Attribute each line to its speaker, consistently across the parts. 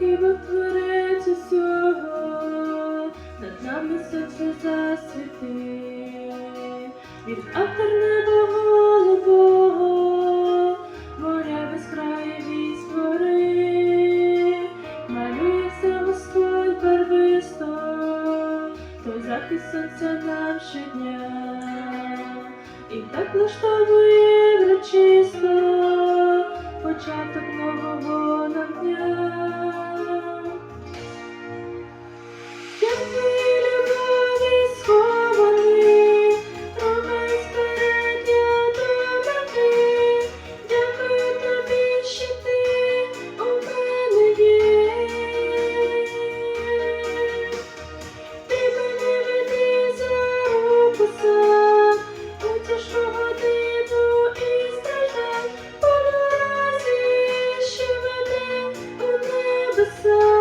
Speaker 1: великий Бог творець усього, над нами сонце засвіти, він автор неба голубого, моря без краю він створив, малює все Господь барвисто, той захист сонця нам щодня, і так влаштовує врочисто початок so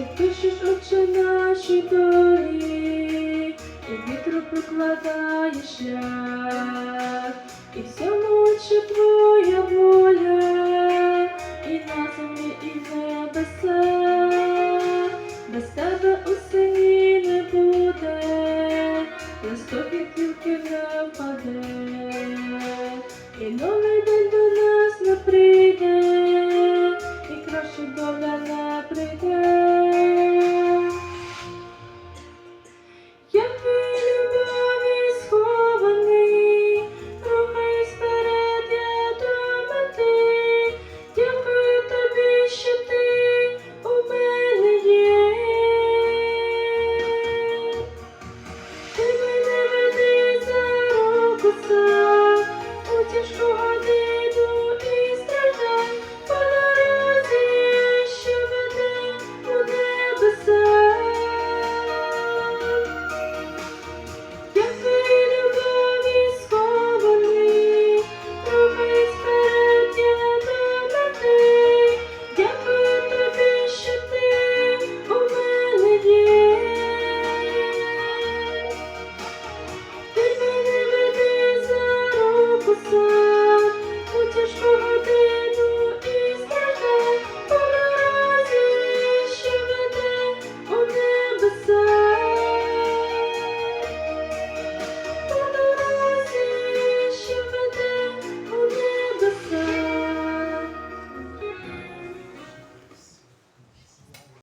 Speaker 1: Ти пишеш отче наші долі, і вітру прокладаєш шлях, і все отче твоя воля, і на землі, і в небесах.